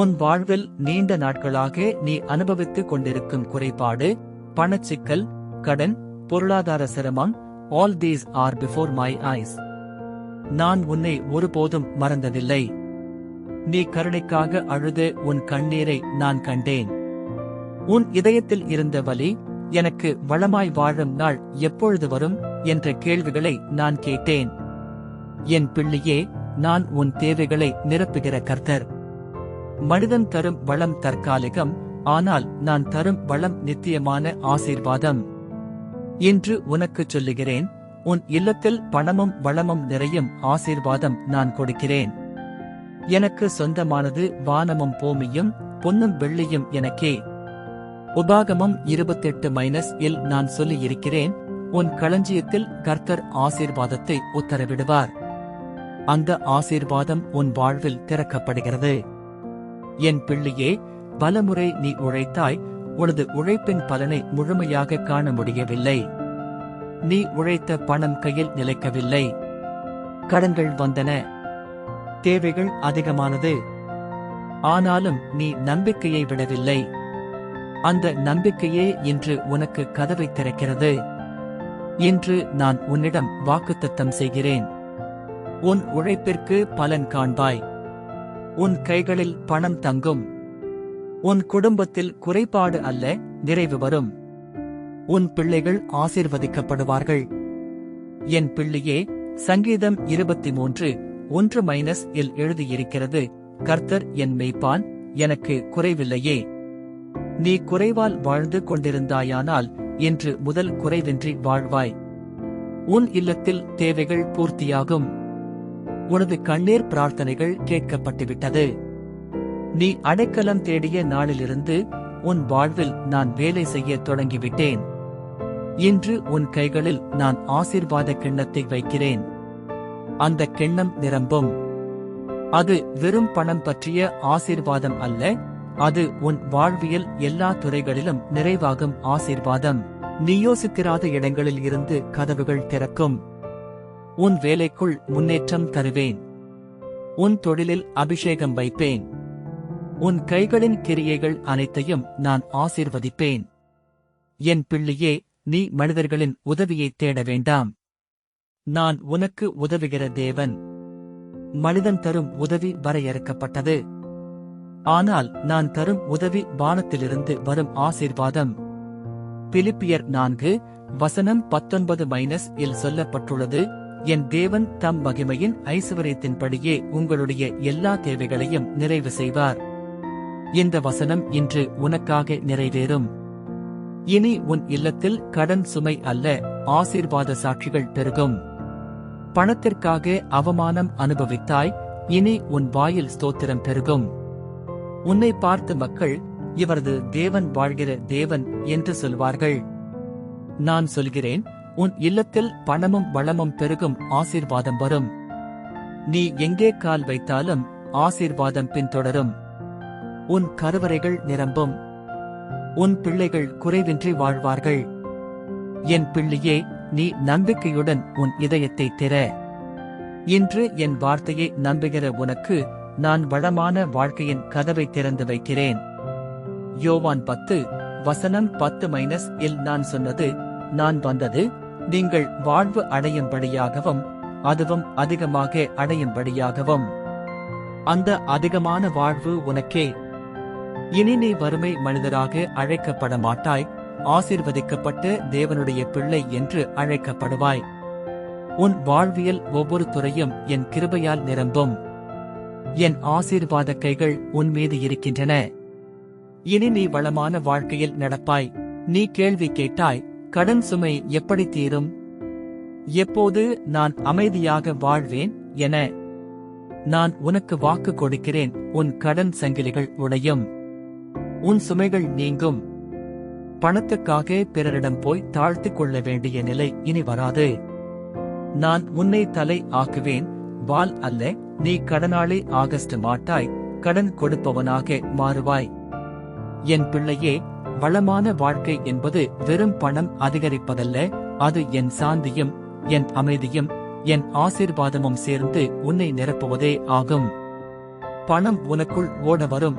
உன் வாழ்வில் நீண்ட நாட்களாக நீ அனுபவித்துக் கொண்டிருக்கும் குறைபாடு பணச்சிக்கல் கடன் பொருளாதார சிரமம் all these are before my eyes நான் உன்னை ஒருபோதும் மறந்ததில்லை. நீ கருணைக்காக அழுது உன் கண்ணீரை நான் கண்டேன். உன் இதயத்தில் இருந்த வலி எனக்கு வளமாய் வாழும் நாள் எப்பொழுது வரும் என்ற கேள்விகளை நான் கேட்டேன். என் பிள்ளையே நான் உன் தேவைகளை நிரப்புகிற கர்த்தர். மனிதன் தரும் வளம் தற்காலிகம் ஆனால் நான் தரும் வளம் நித்தியமான ஆசீர்வாதம். என்று உனக்குச் சொல்லுகிறேன் உன் இல்லத்தில் பணமும் வளமும் நிறையும் ஆசீர்வாதம் நான் கொடுக்கிறேன். எனக்கு சொந்தமானது வானமும் பூமியும் பொன்னும் வெள்ளியும் எனக்கே. உபாகமம் இருபத்தெட்டு மைனஸ் இல் நான் சொல்லியிருக்கிறேன் உன் களஞ்சியத்தில் கர்த்தர் ஆசீர்வாதத்தை உத்தரவிடுவார். அந்த ஆசீர்வாதம் உன் வாழ்வில் திறக்கப்படுகிறது. என் பிள்ளையே பலமுறை நீ உழைத்தாய் உனது உழைப்பின் பலனை முழுமையாக காண முடியவில்லை. நீ உழைத்த பணம் கையில் நிலைக்கவில்லை. கடன்கள் வந்தன. தேவைகள் அதிகமானது. ஆனாலும் நீ நம்பிக்கையை விடவில்லை. அந்த நம்பிக்கையே இன்று உனக்கு கதவை திறக்கிறது. இன்று நான் உன்னிடம் வாக்குத்தத்தம் செய்கிறேன். உன் உழைப்பிற்கு பலன் காண்பாய். உன் கைகளில் பணம் தங்கும். உன் குடும்பத்தில் குறைபாடு அல்ல நிறைவு வரும். உன் பிள்ளைகள் ஆசிர்வதிக்கப்படுவார்கள். என் பிள்ளையே சங்கீதம் இருபத்தி மூன்று ஒன்று மைனஸ் இல் எழுதியிருக்கிறது கர்த்தர் என் மெய்ப்பான் எனக்கு குறைவில்லையே. நீ குறைவால் வாழ்ந்து கொண்டிருந்தாயானால் இன்று முதல் குறைவின்றி வாழ்வாய். உன் இல்லத்தில் தேவைகள் பூர்த்தியாகும். உனது கண்ணீர் பிரார்த்தனைகள் கேட்கப்பட்டுவிட்டது. நீ அடைக்கலம் தேடிய நாளிலிருந்து உன் வாழ்வில் நான் வேலை செய்ய தொடங்கிவிட்டேன். இன்று உன் கைகளில் நான் ஆசீர்வாத கிண்ணத்தை வைக்கிறேன். அந்த கிண்ணம் நிரம்பும். அது வெறும் பணம் பற்றிய ஆசீர்வாதம் அல்ல அது உன் வாழ்வியல் எல்லா துறைகளிலும் நிறைவாகும் ஆசீர்வாதம். நீ இடங்களில் இருந்து கதவுகள் திறக்கும். உன் வேலைக்குள் முன்னேற்றம் தருவேன். உன் தொழிலில் அபிஷேகம் வைப்பேன். உன் கைகளின் கிரியைகள் அனைத்தையும் நான் ஆசீர்வதிப்பேன். என் பிள்ளையே நீ மனிதர்களின் உதவியைத் தேட வேண்டாம். நான் உனக்கு உதவுகிற தேவன். மனிதன் தரும் உதவி வரையறுக்கப்பட்டது. ஆனால் நான் தரும் உதவி வானத்திலிருந்து வரும் ஆசீர்வாதம். பிலிப்பியர் நான்கு வசனம் பத்தொன்பது மைனஸ் இல் சொல்லப்பட்டுள்ளது என் தேவன் தம் மகிமையின் ஐசுவரியத்தின்படியே உங்களுடைய எல்லா தேவைகளையும் நிறைவு செய்வார். இந்த வசனம் இன்று உனக்காக நிறைவேறும். இனி உன் இல்லத்தில் கடன் சுமை அல்ல ஆசீர்வாத சாட்சிகள் பெருகும். பணத்திற்காக அவமானம் அனுபவித்தாய் இனி உன் வாயில் ஸ்தோத்திரம் பெருகும். உன்னை பார்த்து மக்கள் இவரது தேவன் வாழ்கிற தேவன் என்று சொல்வார்கள். நான் சொல்கிறேன் உன் இல்லத்தில் பணமும் வளமும் பெருகும் ஆசீர்வாதம் வரும். நீ எங்கே கால் வைத்தாலும் ஆசீர்வாதம் பின்தொடரும் உன் கருவறைகள் நிரம்பும். உன் பிள்ளைகள் குறைவின்றி வாழ்வார்கள். என் பிள்ளையே நீ நம்பிக்கையுடன் உன் இதயத்தை திற. இன்று என் வார்த்தையை நம்புகிற உனக்கு நான் வளமான வாழ்க்கையின் கதவை திறந்து வைக்கிறேன். யோவான் பத்து வசனம் பத்து மைனஸ் இல் நான் சொன்னது நான் வந்தது நீங்கள் வாழ்வு அடையும்படியாகவும் அதுவும் அதிகமாக அடையும்படியாகவும். அந்த அதிகமான வாழ்வு உனக்கே. இனி நீ வறுமை மனிதராக அழைக்கப்பட மாட்டாய் ஆசிர்வதிக்கப்பட்ட தேவனுடைய பிள்ளை என்று அழைக்கப்படுவாய். உன் வாழ்வியல் ஒவ்வொரு துறையும் என் கிருபையால் நிரம்பும். என் ஆசீர்வாத கைகள் உன் மீது இருக்கின்றன. இனி நீ வளமான வாழ்க்கையில் நடப்பாய். நீ கேள்வி கேட்டாய் கடன் சுமை எப்படி தீரும்? எப்போது நான் அமைதியாக வாழ்வேன் என நான் உனக்கு வாக்கு கொடுக்கிறேன். உன் கடன் சங்கிலிகள் உடையும். உன் சுமைகள் நீங்கும். பணத்துக்காக பிறரிடம் போய் தாழ்த்திக் கொள்ள வேண்டிய நிலை இனி வராது. நான் உன்னை தலை ஆக்குவேன். வால் அல்ல நீ கடனாளி ஆகஸ்ட் மாட்டாய். கடன் கொடுப்பவனாக மாறுவாய். என் பிள்ளையே வளமான வாழ்க்கை என்பது வெறும் பணம் அதிகரிப்பதல்ல அது என் சாந்தியும் என் அமைதியும் என் ஆசீர்வாதமும் சேர்ந்து உன்னை நிரப்புவதே ஆகும். பணம் உனக்குள் ஓட வரும்.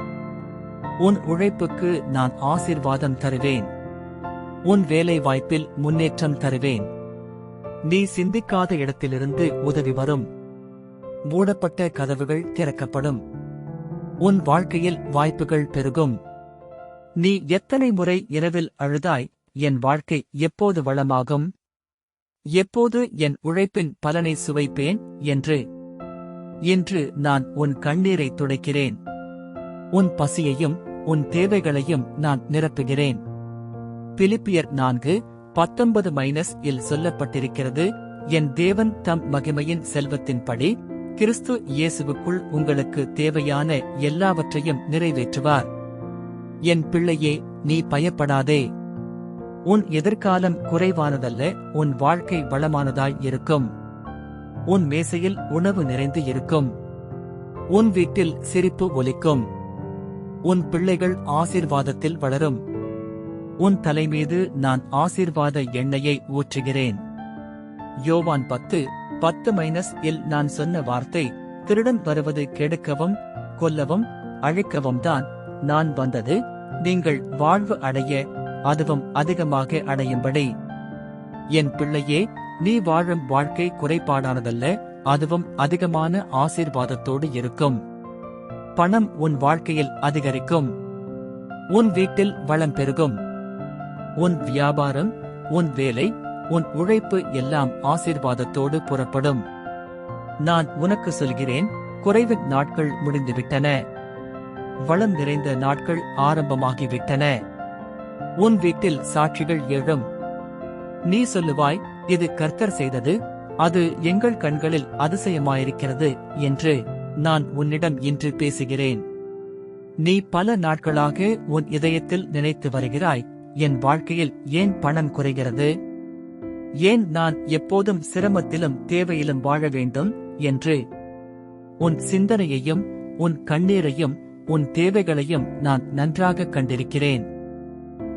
உன் உழைப்புக்கு நான் ஆசீர்வாதம் தருவேன். உன் வேலை வாய்ப்பில் முன்னேற்றம் தருவேன். நீ சிந்திக்காத இடத்திலிருந்து உதவி வரும். மூடப்பட்ட கதவுகள் திறக்கப்படும். உன் வாழ்க்கையில் வாய்ப்புகள் பெருகும். நீ எத்தனை முறை இரவில் அழுதாய்? என் வாழ்க்கை எப்போது வளமாகும்? எப்போது என் உழைப்பின் பலனை சுவைப்பேன் என்று? இன்று நான் உன் கண்ணீரை துடைக்கிறேன். உன் பசியையும் உன் தேவைகளையும் நான் நிரப்புகிறேன். பிலிப்பியர் நான்கு பத்தொன்பது மைனஸ் இல் சொல்லப்பட்டிருக்கிறது என் தேவன் தம் மகிமையின் செல்வத்தின்படி கிறிஸ்து இயேசுவுக்குள் உங்களுக்கு தேவையான எல்லாவற்றையும் நிறைவேற்றுவார். என் பிள்ளையே நீ பயப்படாதே. உன் எதிர்காலம் குறைவானதல்ல உன் வாழ்க்கை வளமானதாய் இருக்கும். உன் மேசையில் உணவு நிறைந்து இருக்கும். உன் வீட்டில் சிரிப்பு ஒலிக்கும். உன் பிள்ளைகள் ஆசீர்வாதத்தில் வளரும். உன் தலைமீது நான் ஆசீர்வாத எண்ணெயை ஊற்றுகிறேன். யோவான் பத்து பத்து மைனஸ் இல் நான் சொன்ன வார்த்தை திருடன் வருவது கெடுக்கவும் கொல்லவும் அழிக்கவும் தான். நான் வந்தது நீங்கள் வாழ்வு அடைய அதுவும் அதிகமாக அடையும்படி. என் பிள்ளையே நீ வாழும் வாழ்க்கை குறைபாடானதல்ல அதுவும் அதிகமான ஆசீர்வாதத்தோடு இருக்கும். பணம் உன் வாழ்க்கையில் அதிகரிக்கும். உன் வீட்டில் வளம் பெருகும். உன் வியாபாரம் உன் வேலை உன் உழைப்பு எல்லாம் ஆசீர்வாதத்தோடு புறப்படும். நான் உனக்கு சொல்கிறேன் குறைவின் நாட்கள் முடிந்துவிட்டன. வளம் நிறைந்த நாட்கள் ஆரம்பமாகிவிட்டன. உன் வீட்டில் சாட்சிகள் எழும். நீ சொல்லுவாய் இது கர்த்தர் செய்தது அது எங்கள் கண்களில் அதிசயமாயிருக்கிறது என்று நான் உன்னிடம் இன்று பேசுகிறேன். நீ பல நாட்களாக உன் இதயத்தில் நினைத்து வருகிறாய் என் வாழ்க்கையில் ஏன் பணம் குறைகிறது? ஏன் நான் எப்போதும் சிரமத்திலும் தேவையிலும் வாழ வேண்டும் என்று? உன் சிந்தனையையும் உன் கண்ணீரையும் உன் தேவைகளையும் நான் நன்றாக கண்டிருக்கிறேன்.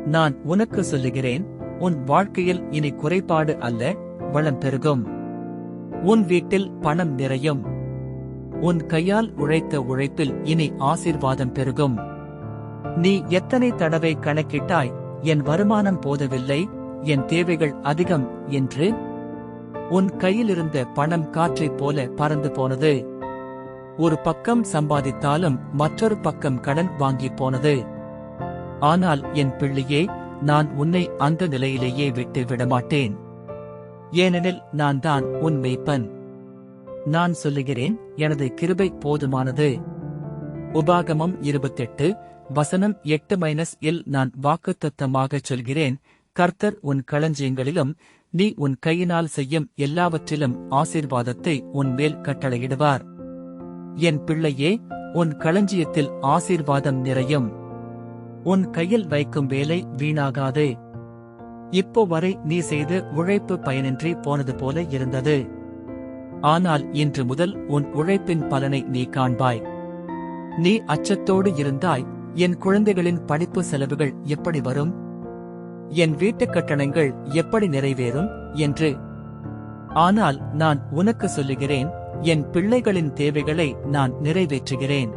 நான் உனக்கு சொல்லுகிறேன் உன் வாழ்க்கையில் இனி குறைபாடு அல்ல வளம் பெருகும். உன் வீட்டில் பணம் நிறையும். உன் கையால் உழைத்த உழைப்பில் இனி ஆசீர்வாதம் பெருகும். நீ எத்தனை தடவை கணக்கிட்டாய் என் வருமானம் போதவில்லை என் தேவைகள் அதிகம் என்று? உன் கையிலிருந்த பணம் காற்றைப் போல பறந்து போனது. ஒரு பக்கம் சம்பாதித்தாலும் மற்றொரு பக்கம் கடன் வாங்கி போனது. ஆனால் என் பிள்ளையே நான் உன்னை அந்த நிலையிலேயே விட்டு விடமாட்டேன். ஏனெனில் நான் தான் உன் மெய்ப்பன். நான் சொல்லுகிறேன் எனது கிருபை போதுமானது. உபாகமம் இருபத்தெட்டு வசனம் எட்டு மைனஸ் இல் நான் வாக்குத்தத்தமாகச் சொல்கிறேன் கர்த்தர் உன் களஞ்சியங்களிலும் நீ உன் கையினால் செய்யும் எல்லாவற்றிலும் ஆசீர்வாதத்தை உன் மேல் கட்டளையிடுவார். என் பிள்ளையே உன் களஞ்சியத்தில் ஆசீர்வாதம் நிறையும். உன் கையில் வைக்கும் வேலை வீணாகாது. இப்போ வரை நீ செய்த உழைப்பு பயனின்றி போனது போல இருந்தது. ஆனால் இன்று முதல் உன் உழைப்பின் பலனை நீ காண்பாய். நீ அச்சத்தோடு இருந்தாய் என் குழந்தைகளின் படிப்பு செலவுகள் எப்படி வரும்? என் வீட்டுக் கட்டணங்கள் எப்படி நிறைவேறும்? என்று. ஆனால் நான் உனக்கு சொல்லுகிறேன் என் பிள்ளைகளின் தேவைகளை நான் நிறைவேற்றுகிறேன்.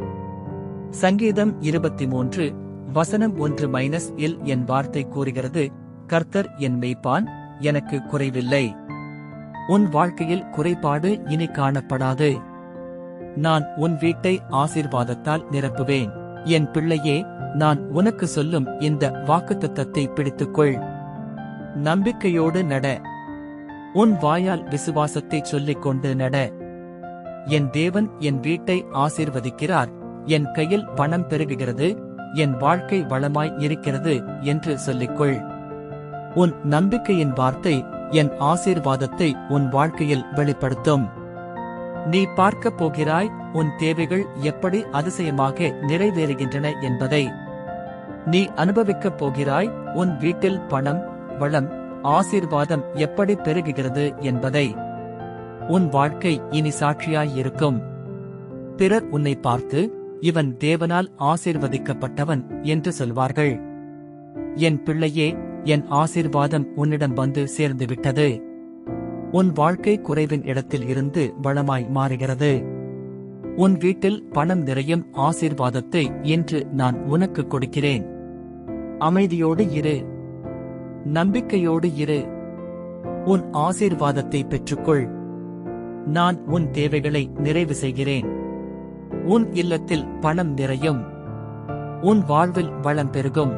சங்கீதம் இருபத்தி மூன்று வசனம் ஒன்று மைனஸ் இல் என் வார்த்தை கூறுகிறது கர்த்தர் என் மெய்ப்பான் எனக்கு குறைவில்லை. உன் வாழ்க்கையில் குறைபாடு இனி காணப்படாது. நான் உன் வீட்டை ஆசீர்வாதத்தால் நிரப்புவேன். என் பிள்ளையே நான் உனக்கு சொல்லும் இந்த வாக்குத்தத்தத்தை பிடித்துக்கொள். நம்பிக்கையோடு நட. உன் வாயால் விசுவாசத்தை சொல்லிக்கொண்டு நட. என் தேவன் என் வீட்டை ஆசீர்வதிக்கிறார். என் கையில் பணம் பெருகுகிறது. என் வாழ்க்கை வளமாய் இருக்கிறது என்று சொல்லிக்கொள். உன் நம்பிக்கையின் வார்த்தை என் ஆசீர்வாதத்தை உன் வாழ்க்கையில் வெளிப்படுத்தும். நீ பார்க்கப் போகிறாய் உன் தேவைகள் எப்படி அதிசயமாக நிறைவேறுகின்றன என்பதை. நீ அனுபவிக்கப் போகிறாய் உன் வீட்டில் பணம் வளம் ஆசீர்வாதம் எப்படி பெருகுகிறது என்பதை. உன் வாழ்க்கை இனி சாட்சியாயிருக்கும் பிறர் உன்னை பார்த்து இவன் தேவனால் ஆசீர்வதிக்கப்பட்டவன் என்று சொல்வார்கள். என் பிள்ளையே என் ஆசீர்வாதம் உன்னிடம் வந்து சேர்ந்துவிட்டது. உன் வாழ்க்கை குறைவின் இடத்தில் இருந்து வளமாய் மாறுகிறது. உன் வீட்டில் பணம் நிறையும் ஆசீர்வாதத்தை இன்று நான் உனக்கு கொடுக்கிறேன். அமைதியோடு இரு. நம்பிக்கையோடு இரு. உன் ஆசீர்வாதத்தை பெற்றுக்கொள். நான் உன் தேவைகளை நிறைவு செய்கிறேன். உன் இல்லத்தில் பணம் நிறையும். உன் வாழ்வில் வளம் பெருகும்.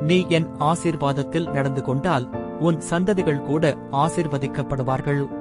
நீ என் ஆசீர்வாதத்தில் நடந்து கொண்டால் உன் சந்ததிகள் கூட ஆசீர்வதிக்கப்படுவார்கள்.